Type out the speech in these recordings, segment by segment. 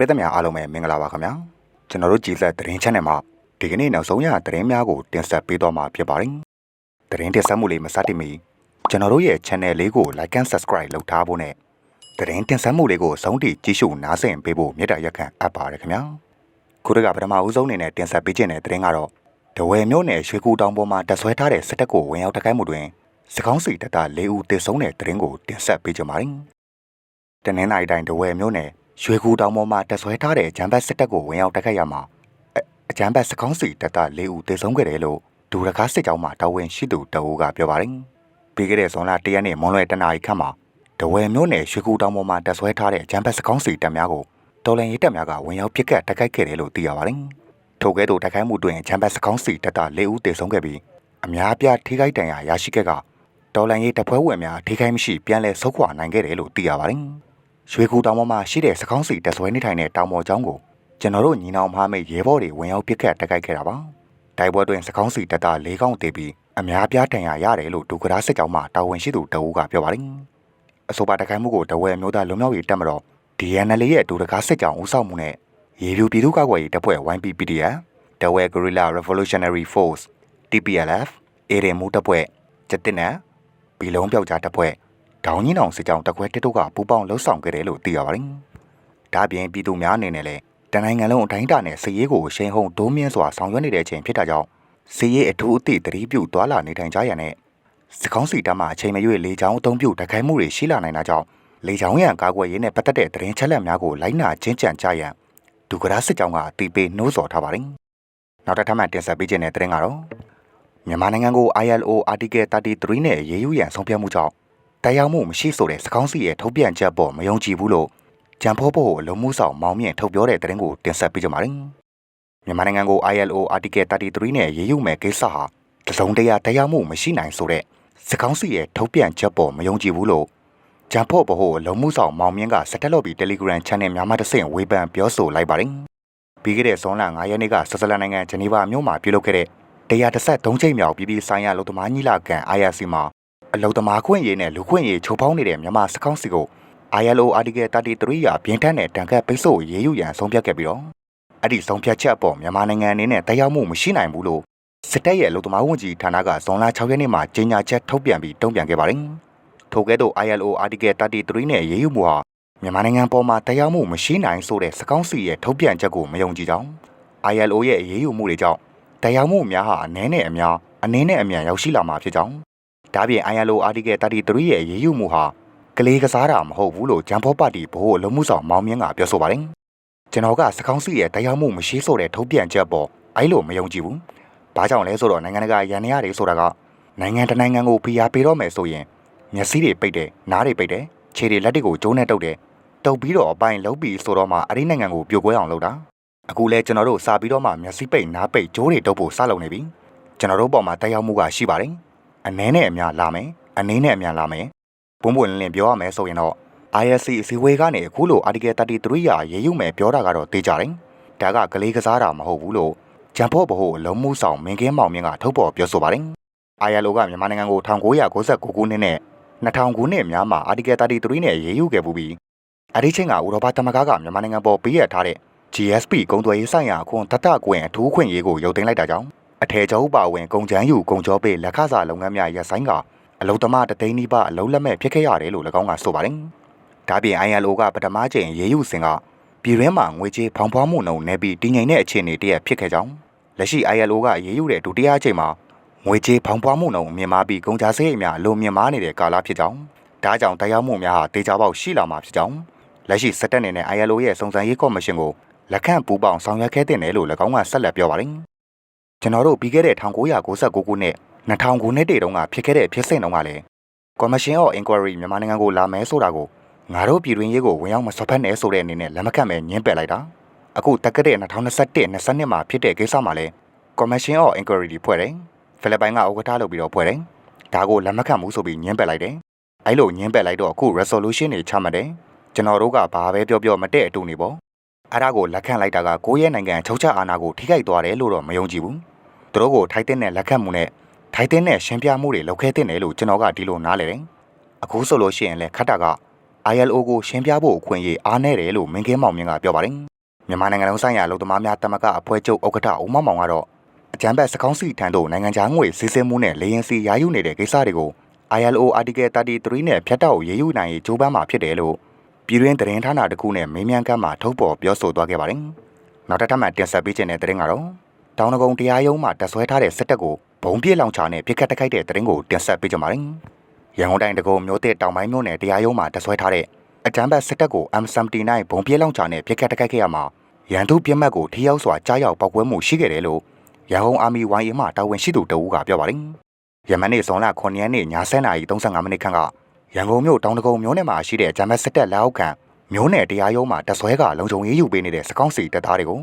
သတင်းပေးသမျှအားလုံးပဲမင်္ဂလာပါခင်ဗျာကျွန်တော်တို့ကြည်သက်သတင်း channel မှာဒီကနေ့နောက်ဆုံးရသတင်းများကိုတင်ဆက်ပေးတော့မှာဖြစ်ပါတယ်သတင်းတင်ဆက်မှုလေးမစတင်မီကျွန်တော်တို့ရဲ့ channel လေးကို like and subscribe လုပ်ထားဖို့နဲ့သတင်းတင်ဆက်မှုလေးကိုဆုံးထိကြည့်ရှုနားဆင်ပေးဖို့မေတ္တာရက်ခံအပ်ပါတယ်ခင်ဗျာခုတကပထမဦးဆုံးအနေနဲ့တင်ဆက်ပေးခြင်းတဲ့သတင်းကတော့ဒဝယ်မြို့နယ်ရွှေကူတောင်ပေါ်မှာတက်ဆွဲထားတဲ့စစ်တပ်ကိုဝင်ရောက်တိုက်ခိုက်မှုတွင်စကောင်းစီတပ်သား၄ဦးသေဆုံးတဲ့သတင်းကိုတင်ဆက်ပေးကြပါမယ်တနင်္လာရီတိုင်းဒဝယ်မြို့နယ် ရွှေကူတောင်ပေါ်မှာတက်ဆွဲထားတဲ့ဂျမ်ဘတ်စစ်တပ်ကိုဝင်ရောက်တိုက်ခိုက်ရမှာအအဂျမ်ဘတ်စကောင်းစီတပ်သား၄ဦးသေဆုံးခဲ့တယ်လို့ဒူရကားစစ်ကြောင်းမှတာဝန်ရှိသူတအူးကပြောပါတယ်ပြီးခဲ့တဲ့ဇွန်လ၁ရက်နေ့မွန်လွယ်တနာရီခန့်မှာဒဝယ်မြို့နယ်ရွှေကူတောင်ပေါ်မှာတက်ဆွဲထားတဲ့ဂျမ်ဘတ်စကောင်းစီတပ်များကိုတော်လန်ရေးတပ်များကဝင်ရောက်ပစ်ကတ်တိုက်ခိုက်ခဲ့တယ်လို့သိရပါတယ်ထိုကဲ့သို့တိုက်ခိုက်မှုတွင်ဂျမ်ဘတ်စကောင်းစီတပ်သား၄ဦးသေဆုံးခဲ့ပြီးအများအပြားထိခိုက်ဒဏ်ရာရရှိခဲ့ကတော်လန်ရေးတပ်ဖွဲ့ဝင်များထိခိုက်မရှိပြန်လည်ဆုတ်ခွာနိုင်ခဲ့တယ်လို့သိရပါတယ် ရွှေကူတောင်ပေါ်မှာရှိတဲ့စကောင်းစီတပ်ဆွဲနေထိုင်တဲ့တောင်ပေါ်ကျောင်းကိုကျွန်တော်တို့ညီနောင်မဟာမိတ်ရဲဘော်တွေဝင်ရောက်ပစ်ကတ်တိုက်ခိုက်ခဲ့တာပါတိုက်ပွဲတွင်စကောင်းစီတပ်သား၄កောင်းတေပြီးအများအပြားဒဏ်ရာရတယ်လို့ဒုက္ခရာစစ်ကြောင်းမှတာဝန်ရှိသူတအူးကပြောပါတယ်အဆိုပါတိုက်ခိုက်မှုကိုတဝဲမျိုးသားလုံမြောက်ရေးတပ်မတော် DNL ရဲ့ဒုက္ခစစ်ကြောင်းဦးဆောင်မှုနဲ့ရေပြူပြည်သူ့ကာကွယ်ရေးတပ်ဖွဲ့ YPPDF တဝဲ Guerrilla Revolutionary Force TPLF အေရင်မူတပ်ဖွဲ့ကျက်တင်နံဘီလုံးပြောက်ကြားတပ်ဖွဲ့ ဒေါင်းကြီးနောင်စစ်ကြောင်းတပ်ခွဲတစ်တို့ကပူးပေါင်းလှုပ်ဆောင်ခဲ့တယ်လို့သိရပါတယ်။ဒါ့အပြင်ပြည်သူများအနေနဲ့လည်းတနိုင်ငံလုံးအတိုင်းအတာနဲ့စည်ရေးကိုရှိန်ဟုန်ဒိုးမြင့်စွာဆောင်ရွက်နေတဲ့အချိန်ဖြစ်တာကြောင့်စည်ရေးအထူးအသည့်တတိပြုသွာလာနေထိုင်ကြရတဲ့စကောင်းစီတပ်မှအချိန်မရွေးလေကြောင်းအုံပြုတိုက်ခိုက်မှုတွေရှိလာနိုင်တာကြောင့်လေကြောင်းရန်ကာကွယ်ရေးနဲ့ပတ်သက်တဲ့သတင်းချက်လက်များကိုလိုက်နာချင်းကြံကြရန်ဒုက္ခရစစ်ကြောင်းကအတိပေးနှိုးဆော်ထားပါတယ်။နောက်တစ်ထပ်မှတင်ဆက်ပေးခြင်းတဲ့သတင်းကတော့မြန်မာနိုင်ငံကို ILO Article 33နဲ့ရေးယူရန်ဆုံးဖြတ်မှုကြောင့် တရားမှုမရှိဆိုတဲ့စကောင်းစီရဲ့ထုတ်ပြန်ချက်ပေါ်မယုံကြည်ဘူးလို့ကြံဖောဖို့အလုံးမှုဆောင်မောင်မြင့်ထုတ်ပြောတဲ့သတင်းကိုတင်ဆက်ပေးကြပါမယ်။မြန်မာနိုင်ငံကို ILO Article 33နဲ့ရေးယူမယ်ကိစ္စဟာတစုံတရာတရားမှုမရှိနိုင်ဆိုတဲ့စကောင်းစီရဲ့ထုတ်ပြန်ချက်ပေါ်မယုံကြည်ဘူးလို့ဂျမ်ဖို့ဘဟုအလုံးမှုဆောင်မောင်မြင့်ကစတက်လော့ဘီ Telegram Channel များမှတဆင့်ဝေဖန်ပြောဆိုလိုက်ပါတယ်။ပြီးခဲ့တဲ့ဇွန်လ9ရက်နေ့ကဆွစ်ဇာလန်နိုင်ငံဂျနီဗာမြို့မှာပြုလုပ်ခဲ့တဲ့133ချိန်မြောက်ပြည်ပြည်ဆိုင်ရာလူသမားညီလာခံ IRC မှာ အလုံသမားခွင့်ရေးနဲ့လူခွင့်ရေးချိုးဖောက်နေတဲ့မြန်မာစကောင်းစီကို ILO Article 33ရာပြင်းထန်တဲ့တန်ခတ်ပိတ်ဆို့ရေးယူရန်ဆုံးဖြတ်ခဲ့ပြီးတော့အဲ့ဒီဆုံးဖြတ်ချက်အပေါ်မြန်မာနိုင်ငံအနေနဲ့တရားမှုမရှိနိုင်ဘူးလို့စစ်တပ်ရဲ့လူသမားဝန်ကြီးဌာနကဇွန်လ6ရက်နေ့မှာကြေညာချက်ထုတ်ပြန်ပြီးတုံ့ပြန်ခဲ့ပါတယ်။ထို့ကဲ့သို့ ILO Article 33နဲ့ရေးယူမှုဟာမြန်မာနိုင်ငံပေါ်မှာတရားမှုမရှိနိုင်ဆိုတဲ့စကောင်းစီရဲ့ထုတ်ပြန်ချက်ကိုမယုံကြည်ကြောင်း ILO ရဲ့ရေးယူမှုတွေကြောင့်တရားမှုများဟာအနည်းနဲ့အများအနည်းနဲ့အမြန်ရောက်ရှိလာမှာဖြစ်ကြောင်း ဒါပြင် ILO Article 33ရဲ့ရေးယူမှုဟာကလေးကစားတာမဟုတ်ဘူးလို့ဂျမ်ဖောပါတီဗဟိုအလုံးမှုဆောင်မောင်မြင့်ကပြောဆိုပါတယ်ကျွန်တော်ကစကောင်းစီရဲ့တရားမှုမရှိဆိုတဲ့ထုတ်ပြန်ချက်ပေါ်အဲ့လိုမယုံကြည်ဘူးဘာကြောင့်လဲဆိုတော့နိုင်ငံတကာရန်ရတွေဆိုတာကနိုင်ငံတနိုင်ငံကိုဖိအားပေးတော့မယ်ဆိုရင်မျက်စိတွေပိတ်တယ်နားတွေပိတ်တယ်ခြေတွေလက်တွေကိုကျိုးနဲ့တုပ်တယ်တုပ်ပြီးတော့အပိုင်လုံးပြီးဆိုတော့မှအဲ့ဒီနိုင်ငံကိုပြိုကွဲအောင်လုပ်တာအခုလဲကျွန်တော်တို့စာပြီးတော့မှမျက်စိပိတ်နားပိတ်ကျိုးတွေတုပ်ဖို့စလုပ်နေပြီကျွန်တော်တို့ပေါ်မှာတက်ရောက်မှုကရှိပါတယ် အနည်းနဲ့အများလာမယ်အနည်းနဲ့အများလာမယ်ပုံပွင့်လင်းလင်းပြောရမယ်ဆိုရင်တော့ ISC အစည်းအဝေးကနေအခုလို Article 33ရာရေးယူမယ်ပြောတာကတော့သိကြတယ်ဒါကကလေးကစားတာမဟုတ်ဘူးလို့ဂျမ်ဖော့ဘဟုအလုံးမှုဆောင်မင်းကင်းမောင်မြင့်ကထုတ်ဖော်ပြောဆိုပါတယ်။ ILO ကမြန်မာနိုင်ငံကို1999ခုနှစ်နဲ့2000ခုနှစ်များမှာ Article 33နဲ့ရေးယူခဲ့ပူပြီးအဲ့ဒီချိန်ကဥရောပသမဂ္ဂကမြန်မာနိုင်ငံပေါ်ပေးရထားတဲ့ GSP ကုန်သွယ်ရေးဆိုင်ရာအခွန်တတကွင်အထူးခွင့်ရေးကိုရုပ်သိမ်းလိုက်တာကြောင့် အထည်ချုပ်ပါဝင်ကုန်ချမ်းယူကုန်ချောပေးလက်ခစားလုပ်ငန်းများရပ်ဆိုင်းကအလုံသမားတသိန်းနီးပါးအလုံးလက်မဲ့ဖြစ်ခဲ့ရတယ်လို့၎င်းကဆိုပါတယ်။ဒါပြင် ILO ကပထမချိန်ရေးယူစဉ်ကပြည်ရင်းမှာငွေကြေးဖောင်းဖွားမှုနှုန်းနေပြီးတည်ငြိမ်တဲ့အခြေအနေတည်းဖြစ်ခဲ့ကြောင်းလက်ရှိ ILO ကရေးယူတဲ့ဒုတိယအချိန်မှာငွေကြေးဖောင်းဖွားမှုနှုန်းမြင့်မားပြီးကုန်ကြစရိတ်များအလုံးမြင့်မားနေတဲ့ကာလဖြစ်ကြောင်းဒါကြောင့်တရားမှုများဟာတေချာပေါက်ရှိလာမှာဖြစ်ကြောင်းလက်ရှိစက်တက်နေတဲ့ ILO ရဲ့စုံစမ်းရေးကော်မရှင်ကိုလက်ခံပူးပေါင်းဆောင်ရွက်ခဲ့တဲ့နယ်လို့၎င်းကဆက်လက်ပြောပါတယ် ကျွန်တော်တို့ပြီးခဲ့တဲ့1999ခုနှစ်2000ခုနှစ်တည်းတုန်းကဖြစ်ခဲ့တဲ့ဖြစ်စဉ်တုန်းကလည်း Commission of Inquiry မြန်မာနိုင်ငံကိုလာမယ်ဆိုတာကိုငါတို့ပြည်တွင်းရေးကိုဝင်ရောက်မစော်ဖက်နဲ့ဆိုတဲ့အနေနဲ့လက်မခံပဲညှင်းပယ်လိုက်တာအခုတက္ကတဲ့2021 22မှာဖြစ်တဲ့ကိစ္စမှာလဲ Commission of Inquiry ဖွဲ့တယ်ဖိလစ်ပိုင်ကဥက္ကဋ္ဌလုပ်ပြီးတော့ဖွဲ့တယ်ဒါကိုလက်မခံဘူးဆိုပြီးညှင်းပယ်လိုက်တယ်အဲ့လိုညှင်းပယ်လိုက်တော့အခု resolution တွေချမှတ်တယ်ကျွန်တော်တို့ကဘာပဲပြောပြောမတဲ့အတူနေပေါ့ အဲ့ဒါကိုလက်ခံလိုက်တာကကိုယ့်ရဲ့နိုင်ငံချုပ်ချအာဏာကိုထိခိုက်သွားတယ်လို့တော့မယုံကြည်ဘူးသူတို့ကိုထိုက်တဲ့နဲ့လက်ခံမှုနဲ့ထိုက်တဲ့နဲ့ရှင်းပြမှုတွေလုပ်ခဲ့တဲ့နယ်လို့ကျွန်တော်ကဒီလိုနားလေတယ်အခုဆိုလို့ရှိရင်လဲခတ်တာက ILO ကိုရှင်းပြဖို့အခွင့်အရေးအားနည်းတယ်လို့မင်းကင်းမောင်မြင့်ကပြောပါတယ်မြန်မာနိုင်ငံလုံးဆိုင်ရာလုံသမားများတမကအဖွဲ့ချုပ်ဥက္ကဋ္ဌဦးမောင်မောင်ကတော့အကြံဘက်စကောင်းစီထံသို့နိုင်ငံခြားငွေစီးဆင်းမှုနဲ့လေရင်စီရာယူနေတဲ့ကိစ္စတွေကို ILO Article 33နဲ့ဖျက်တောက်ရေးယူနိုင်ရေးကြိုးပမ်းမှာဖြစ်တယ်လို့ ပြည်တွင်းသတင်းဌာနတစ်ခုနဲ့မေးမြန်းခန်းမှာထုတ်ပေါ်ပြောဆိုသွားခဲ့ပါတယ်။နောက်တစ်ထပ်မှတင်ဆက်ပေးခြင်းတဲ့သတင်းကတော့တောင်တကုံတရားရုံးမှာတက်ဆွဲထားတဲ့စစ်တပ်ကိုဘုံပြစ်လောင်ချာနဲ့ပြစ်ခတ်တိုက်ခိုက်တဲ့သတင်းကိုတင်ဆက်ပေးကြပါမယ်။ရန်ကုန်တိုင်းတကုံမြို့တဲ့တောင်ပိုင်းမြို့နယ်တရားရုံးမှာတက်ဆွဲထားတဲ့အကြမ်းဖက်စစ်တပ်ကို M79 ဘုံပြစ်လောင်ချာနဲ့ပြစ်ခတ်တိုက်ခိုက်ခဲ့ရမှာရန်သူပြစ်မှတ်ကိုထိရောက်စွာကြားရောက်ပောက်ကွဲမှုရှိခဲ့တယ်လို့ရန်ကုန်အာမီဝိုင်းအမှတာဝန်ရှိသူတအူးကပြောပါတယ်။ယမန်နေ့ဇွန်လ9ရက်နေ့ည7:35မိနစ်ခန့်က ရန်ကုန်မြို့တောင်တကုံမြို့နယ်မှာရှိတဲ့ဂျမ်မတ်စစ်တပ်လက်အောက်ခံမြို့နယ်တရားရုံးမှာတဆွဲကလုံခြုံရေးယူပေးနေတဲ့စကောင်းစီတပ်သားတွေကို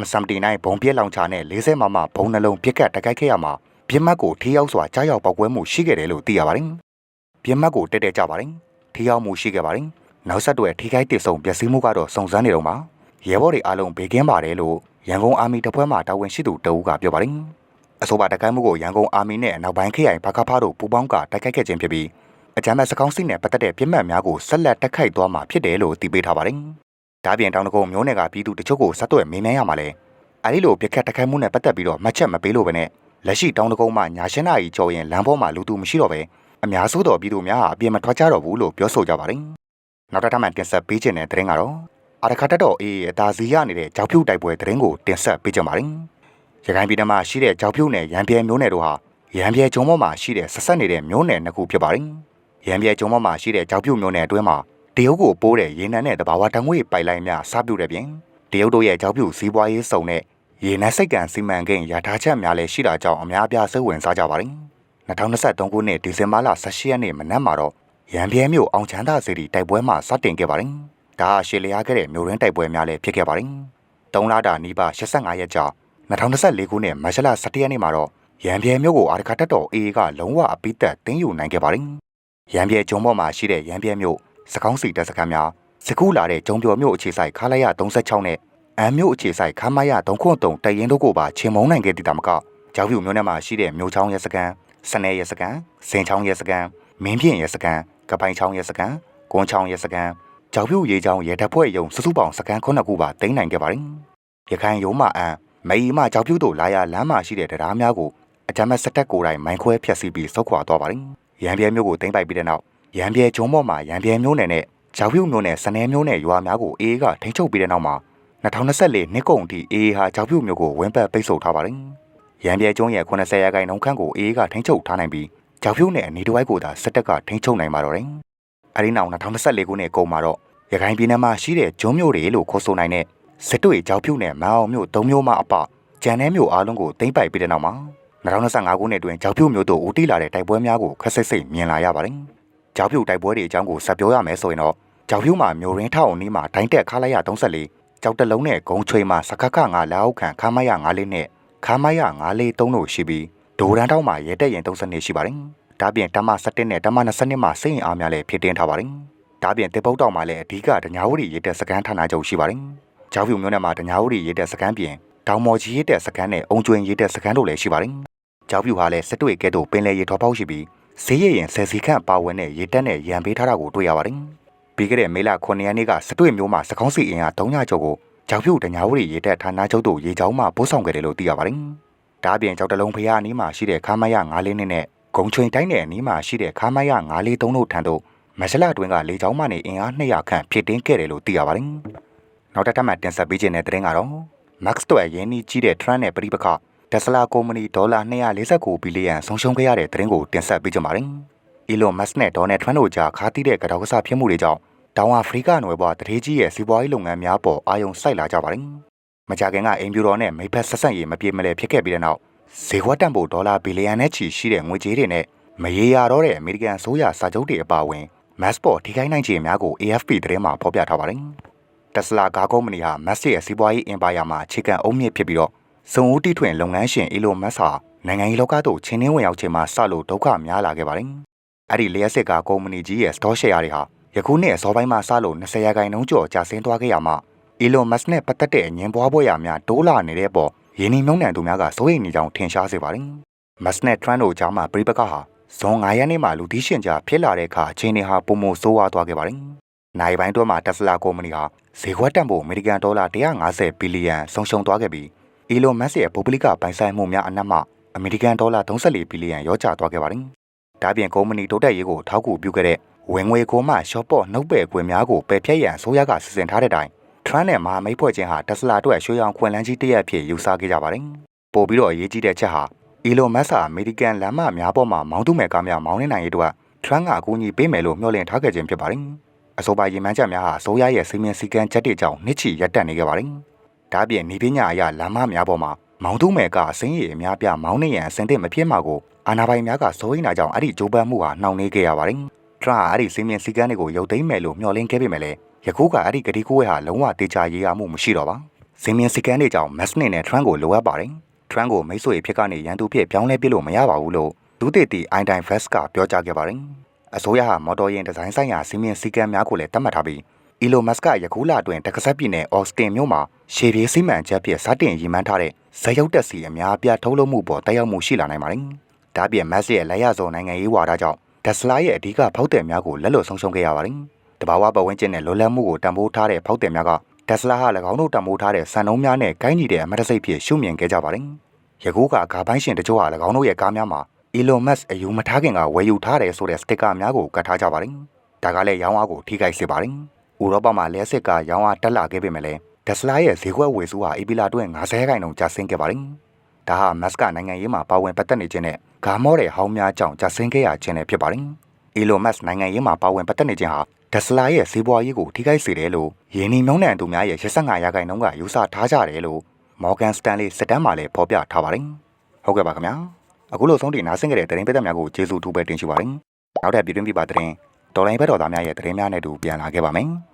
M79 ဘုံပြက်လောင်ချာနဲ့40မမဘုံနှလုံးပြက်ကတ်တိုက်ခိုက်ခဲ့ရမှာပြစ်မှတ်ကိုထိရောက်စွာကြားရောက်ပောက်ကွဲမှုရှိခဲ့တယ်လို့သိရပါတယ်။ပြစ်မှတ်ကိုတက်တက်ကြပါတယ်။ထိရောက်မှုရှိခဲ့ပါတယ်။နောက်ဆက်တွဲထိခိုက်ဒေဆုံးပျက်စီးမှုကတော့စုံစမ်းနေတော့မှာရဲဘော်တွေအားလုံးဘေးကင်းပါတယ်လို့ရန်ကုန်အာမီတပ်ဖွဲ့မှတာဝန်ရှိသူတအူးကပြောပါတယ်။အဆိုပါတိုက်ခိုက်မှုကိုရန်ကုန်အာမီနဲ့နောက်ပိုင်းခရိုင်ဘကဖားတို့ပူးပေါင်းကတိုက်ခိုက်ခဲ့ခြင်းဖြစ်ပြီး အကြမ်းဖက်စကောင်းစိနဲ့ပတ်သက်တဲ့ပြစ်မှတ်များကိုဆက်လက်တက်ခိုက်သွားမှာဖြစ်တယ်လို့သိပေးထားပါတယ်။ဒါပြင်တောင်တကုံမျိုးနယ်ကပြည်သူတချို့ကိုဆက်သွယ်မေးမြန်းရမှာလဲအဲဒီလိုပြက်ခတ်တက်ခိုက်မှုနဲ့ပတ်သက်ပြီးတော့မှတ်ချက်မပေးလို့ပဲနဲ့လက်ရှိတောင်တကုံမှာညာရှင်းနာကြီးကြော်ရင်လမ်းပေါ်မှာလူသူမရှိတော့ပဲအများစုသောပြည်သူများဟာအပြင်းမထွက်ကြတော့ဘူးလို့ပြောဆိုကြပါတယ်။နောက်တစ်ထပ်မှတင်ဆက်ပေးခြင်းတဲ့သတင်းကတော့အာရခတ်တော်အေးအသာစီရနေတဲ့ကြောက်ဖြူတိုက်ပွဲသတင်းကိုတင်ဆက်ပေးကြပါမယ်။ရခိုင်ပြည်နယ်မှာရှိတဲ့ကြောက်ဖြူနယ်ရန်ပြဲမျိုးနယ်တို့ဟာရန်ပြဲကျုံပေါ်မှာရှိတဲ့ဆက်ဆက်နေတဲ့မျိုးနယ်နှစ်ခုဖြစ်ပါတယ်။ ရန်ပြဲကျုံပေါ်မှာရှိတဲ့ကြောက်ဖြူမျိုးနယ်အတွင်းမှာတရုတ်ကိုပိုးတဲ့ရေနံနဲ့တဘာဝတံငွေပိုက်လိုင်းများစားပြုတဲ့ပြင်တရုတ်တို့ရဲ့ကြောက်ဖြူစီးပွားရေးစုံတဲ့ရေနံစိတ်ကံစီမံကိန်းရထားချက်များလည်းရှိတာကြောင့်အများအပြားစိတ်ဝင်စားကြပါတယ်။2023ခုနှစ်ဒီဇင်ဘာလ18ရက်နေ့မနက်မှာတော့ရန်ပြဲမြို့အောင်ချမ်းသာစီတီတိုက်ပွဲမှာစတင်ခဲ့ပါတယ်။ဒါဟာရှေလျားခဲ့တဲ့မြို့ရင်းတိုက်ပွဲများလည်းဖြစ်ခဲ့ပါတယ်။3လတာနီးပါး85ရက်ကြာ2024ခုနှစ်မတ်လ17ရက်နေ့မှာတော့ရန်ပြဲမြို့ကိုအာရခတ်တက်တော်အေးကလုံးဝအပိသက်တင်းယူနိုင်ခဲ့ပါတယ်။ ရန်ပြဲကျုံပေါ်မှာရှိတဲ့ရန်ပြဲမြို့စကောင်းစီတပ်စခန်းများစကူလာတဲ့ကျုံပြော်မြို့အခြေဆိုင်ခါလိုက်ရ36နဲ့အမ်မြို့အခြေဆိုင်ခါမရ303တရင်တို့ကိုပါချင်းမုံနိုင်ခဲ့တဲ့တမကကြောက်ဖြူမြို့နယ်မှာရှိတဲ့မြို့ချောင်းရဲစခန်းစနေရဲစခန်းစင်ချောင်းရဲစခန်းမင်းပြင်းရဲစခန်းကပိုင်ချောင်းရဲစခန်းကွန်းချောင်းရဲစခန်းကြောက်ဖြူရေချောင်းရဲတပ်ဖွဲ့ရုံစုစုပေါင်းစခန်းခုနှစ်ခုပါတင်နိုင်ခဲ့ပါတယ်။ရခိုင်ရုံးမှအမ်မေီမကြောက်ဖြူတို့လာရလမ်းမှာရှိတဲ့တရားများကိုအကြမ်းမဲ့စက်တက်ကိုယ်တိုင်မိုင်းခွဲဖျက်ဆီးပြီးဆုတ်ခွာသွားပါတယ်။ ရန်ပြဲမျိုးကိုတင်ပိုက်ပြီးတဲ့နောက်ရန်ပြဲကျုံပေါ်မှာရန်ပြဲမျိုးနယ်နဲ့ကြောက်ဖြူမျိုးနယ်စနေမျိုးနယ်ရွာများကိုအေးကထိန်းချုပ်ပြီးတဲ့နောက်မှာ2024နှစ်ကုန်ထိအေးဟာကြောက်ဖြူမျိုးကိုဝင်းပတ်ပိတ်ဆို့ထားပါတယ်။ရန်ပြဲကျုံရဲ့80ရာခိုင်နှုန်းခန့်ကိုအေးကထိန်းချုပ်ထားနိုင်ပြီးကြောက်ဖြူနယ်အနီးတစ်ဝိုက်ကိုသာစစ်တပ်ကထိန်းချုပ်နိုင်ပါတော့တယ်။အဲဒီနောက်2024ခုနှစ်ကုန်မှာတော့ရခိုင်ပြည်နယ်မှာရှိတဲ့ဂျုံမျိုးတွေလို့ခေါ်ဆိုနိုင်တဲ့စစ်တွေကြောက်ဖြူနယ်မအောင်မျိုး၃မျိုးမှအပကြံတဲ့မျိုးအားလုံးကိုသိမ့်ပိုက်ပြီးတဲ့နောက်မှာ 2025ခုနှစ်တွင်ကြောက်ဖြူမျိုးတို့ဦးတည်လာတဲ့တိုက်ပွဲများကိုခက်ဆက်စိတ်မြင်လာရပါတယ်။ကြောက်ဖြူတိုက်ပွဲတွေအကြောင်းကိုဆက်ပြောရမယ်ဆိုရင်တော့ကြောက်ဖြူမှာမျိုးရင်းထောက်အနီးမှာဒိုင်းတက်ခါလိုက်ရ34ကြောက်တလုံးနဲ့ဂုံချွေမှာစခခငါလက်အောက်ခံခါမရ9လေးနဲ့ခါမရ9လေး3တို့ရှိပြီးဒိုရန်ထောက်မှာရဲတက်ရင်30နှစ်ရှိပါတယ်။ဒါပြင်တမ17နဲ့တမ20မှာစိတ်အားများလည်းဖြစ်တင်းထားပါတယ်။ဒါပြင်တေပုတ်တောင်မှာလည်းအဓိကဒညာဝရီရဲတက်စကန်ဌာနချုပ်ရှိပါတယ်။ကြောက်ဖြူမျိုးနဲ့မှာဒညာဝရီရဲတက်စကန်ပြင်တောင်မော်ကြီးရဲတက်စကန်နဲ့အုံကျွင်ရဲတက်စကန်တို့လည်းရှိပါတယ်။ ကြောက်ဖြူဟာလည်းစစ်တွေကဲ့သို့ပင်လယ်ရေထောပေါက်ရှိပြီးဈေးရရင်ဆယ်စီခန့်ပါဝင်တဲ့ရေတက်နဲ့ရံပေးထားတာကိုတွေ့ရပါတယ်။ပြီးခဲ့တဲ့မေလ9ရက်နေ့ကစစ်တွေမျိုးမှာစကောင်းစီအင်အား300ကျော်ကိုကြောက်ဖြူတညာဝရီရေတက်ဌာနချုပ်တို့ရေချောင်းမှပို့ဆောင်ခဲ့တယ်လို့သိရပါတယ်။ဒါအပြင်ကြောက်တလုံးဖျားအနီးမှာရှိတဲ့ခါမရ9လေးနဲ့ဂုံချွင်တိုင်းနယ်အနီးမှာရှိတဲ့ခါမရ9လေး3တို့ထံသို့မဆလာတွင်ကလေချောင်းမှနေအင်အား200ခန့်ဖြစ်တင်းခဲ့တယ်လို့သိရပါတယ်။နောက်တစ်ထပ်မှတင်ဆက်ပေးခြင်းတဲ့သတင်းကတော့ Max တို့အရင်ကြီးတဲ့ Trend နဲ့ပြိပခ တက်စလာကုမ္ပဏီဒေါ်လာ249ဘီလီယံဆုံးရှုံးခဲ့ရတဲ့သတင်းကိုတင်ဆက်ပေးကြပါမယ်။ Elon Musk နဲ့ Donald Trump တို့ကြားခါးတီးတဲ့ကတောက်ကစားဖြစ်မှုတွေကြောင့်တောင်အာဖရိကနွယ်ဘွားတထေးကြီးရဲ့စီးပွားရေးလုပ်ငန်းများပေါ်အာရုံစိုက်လာကြပါတယ်။မကြခင်ကအိမ်ပြူတော်နဲ့မိဖက်ဆက်ဆက်ရေးမပြေမလဲဖြစ်ခဲ့ပြီးတဲ့နောက်ဈေးဝတ်တန်ဖို့ဒေါ်လာဘီလီယံနဲ့ချီရှိတဲ့ငွေကြေးတွေနဲ့မရေရာတော့တဲ့အမေရိကန်ဆိုးရစာချုပ်တွေအပါအဝင် Mass ပေါ်ထိခိုက်နိုင်ခြေများကို AFP သတင်းမှာဖော်ပြထားပါတယ်။ Tesla ကားကုမ္ပဏီဟာ Mass ရဲ့စီးပွားရေးအင်ပါယာမှာအခြေခံအုံမြင့်ဖြစ်ပြီးတော့ စုံဦးတီထွင်လုပ်ငန်းရှင် Elon Musk ဟာနိုင်ငံရေးလောကသို့ချင်းနှင်းဝင်ရောက်ချိန်မှာစလို့ဒုက္ခများလာခဲ့ပါတယ်။အဲ့ဒီလျှက်စစ်ကားကုမ္ပဏီကြီးရဲ့ store share တွေဟာယခုနှစ်အစောပိုင်းမှာစလို့20ရာခိုင်နှုန်းကျော်ကျဆင်းသွားခဲ့ရမှာ Elon Musk နဲ့ပတ်သက်တဲ့အငင်းပွားပွဲရာများတိုးလာနေတဲ့ပေါ်ယင်းနှိမ့်နှံသူများကစိုးရိမ်နေကြောင်းထင်ရှားစေပါတယ်။ Musk နဲ့ Trump တို့ကြားမှာပြိပကဟာဇွန်9ရက်နေ့မှာလူသိရှင်ကြားဖြစ်လာတဲ့အခါအချိန်တွေဟာပုံမဆိုးဝါးသွားခဲ့ပါတယ်နိုင်ပိုင်းတွဲမှာတက်စလာကုမ္ပဏီဟာဈေးကွက်တန်ဖိုးအမေရိကန်ဒေါ်လာ150ဘီလီယံဆုံးရှုံးသွားခဲ့ပြီး Elon Musk ရဲ့ပုဂ္ဂလိကပိုင်ဆိုင်မှုများအနက်မှအမေရိကန်ဒေါ်လာ34ဘီလီယံရောကျသွားခဲ့ပါတယ်။ဒါပြင်ကုမ္ပဏီတိုးတက်ရေးကိုထောက်ကူပြုခဲ့တဲ့ဝင်ငွေကိုမှ short ပေါ့နှုတ်ပယ်ကွင်းများကိုပယ်ဖျက်ရန်ဆိုရကစီစဉ်ထားတဲ့အတိုင်း Trump နဲ့မဟာမိတ်ဖွဲ့ချင်းဟာတက်စလာအတွက်ရွှေရောင်ခွင်လန်းကြီးတစ်ရက်ဖြစ်ယူဆခဲ့ကြပါတယ်။ပို့ပြီးတော့အရေးကြီးတဲ့ချက်ဟာ Elon Musk ဟာအမေရိကန်လမ်းမများပေါ်မှာမောင်းသူမဲ့ကားများမောင်းနေနိုင်ရေးအတွက် Trump ကအကူအညီပေးမယ်လို့မျှော်လင့်ထားခဲ့ခြင်းဖြစ်ပါတယ်။အဆိုပါရည်မှန်းချက်များဟာအစိုးရရဲ့စီမံစည်းကမ်းချက်တွေကြောင့်နှစ်ချီရပ်တန့်နေခဲ့ပါတယ်။ ဒါ့အပြင်ဤပညာအရလမ်းမများပေါ်မှာမောင်းသူမဲ့ကအစင်းရည်အများပြမောင်းနေရန်အစင်သင့်မဖြစ်မှာကိုအာဏာပိုင်များကစိုးရိမ်တာကြောင့်အဲ့ဒီကြိုးပမ်းမှုဟာနှောင့်နှေးခဲ့ရပါတယ်။ Trump ဟာအဲ့ဒီစီမံစည်းကမ်းတွေကိုရုပ်သိမ်းမယ်လို့မျှော်လင့်ခဲ့ပေမဲ့လည်းယခုကအဲ့ဒီကတိကိုးဝဲဟာလုံးဝတေချာရေးရမှုမရှိတော့ပါ။စီမံစည်းကမ်းတွေကြောင့် Musk နဲ့ Trump ကိုလိုအပ်ပါတယ်။ Trump ကိုမိတ်ဆွေဖြစ်ကနေရန်သူဖြစ်ပြောင်းလဲပြစ်လို့မရပါဘူးလို့ဒုတိယတီ Einstein Fest ကပြောကြားခဲ့ပါတယ်။အစိုးရဟာမော်တော်ယာဉ်ဒီဇိုင်းဆိုင်ရာစီမံစည်းကမ်းများကိုလည်းသတ်မှတ်ထားပြီး Elon Musk ကယခုလအတွင်းတက္ကဆက်ပြည်နယ် Austin မြို့မှာ ရှေပြေးစီမံချက်ဖြင့်စတင်ရည်မှန်းထားတဲ့ဇက်ရုပ်တက်စီအများအပြားထုတ်လုပ်မှုပေါ်တက်ရောက်မှုရှိလာနိုင်ပါတယ်။ဒါ့အပြင် Musk ရဲ့လက်ရစုံနိုင်ငံရေးဝါဒကြောင့် Tesla ရဲ့အဓိကဖောက်သည်များကိုလက်လွတ်ဆုံးရှုံးခဲ့ရပါတယ်။တဘာဝပတ်ဝန်းကျင်နဲ့လွတ်လပ်မှုကိုတံပိုးထားတဲ့ဖောက်သည်များက Tesla ဟာ၎င်းတို့တံပိုးထားတဲ့စံနှုန်းများနဲ့ကိုင်းညီတဲ့အမတ်တစိတ်ဖြစ်ရှုမြင်ခဲ့ကြပါတယ်။ယခုကဂါပိုင်းရှင်တချို့ဟာ၎င်းတို့ရဲ့ကားများမှာ Elon Musk အယူမထားခင်ကဝယ်ယူထားတယ်ဆိုတဲ့စတစ်ကာများကိုကတ်ထားကြပါတယ်။ဒါကလည်းရောင်းအားကိုထိခိုက်စေပါတယ်။ဥရောပမှာလျှက်စစ်ကာရောင်းအားတက်လာခဲ့ပေမဲ့ လည်း Tesla ရဲ့ဈေးကွက်ဝယ်စုဟာအေပီလာတွင်90ခိုင်နှုန်းကျဆင်းခဲ့ပါတယ်။ဒါဟာ Musk ကနိုင်ငံရေးမှာပါဝင်ပတ်သက်နေခြင်းနဲ့ဂါမော့တဲ့ဟောင်းများကြောင့်ကျဆင်းခဲ့ရခြင်းလည်းဖြစ်ပါတယ်။ Elon Musk နိုင်ငံရေးမှာပါဝင်ပတ်သက်နေခြင်းဟာ Tesla ရဲ့ဈေးပွားရေးကိုထိခိုက်စေတယ်လို့ယင်းဒီမြုံနှံသူများရဲ့85ရာခိုင်နှုန်းကယူဆထားကြတယ်လို့ Morgan Stanley စစ်တမ်းမှာလည်းဖော်ပြထားပါတယ်။ဟုတ်ကဲ့ပါခင်ဗျာ။အခုလိုဆုံးတင်နားဆင်ကြတဲ့သတင်းပေးသက်များကိုကျေးဇူးတူပဲတင်ရှိပါတယ်။နောက်ထပ်ပြည်တွင်းပြည်ပသတင်းတော်လိုင်းဘက်တော်သားများရဲ့သတင်းများနဲ့တူပြန်လာခဲ့ပါမယ်။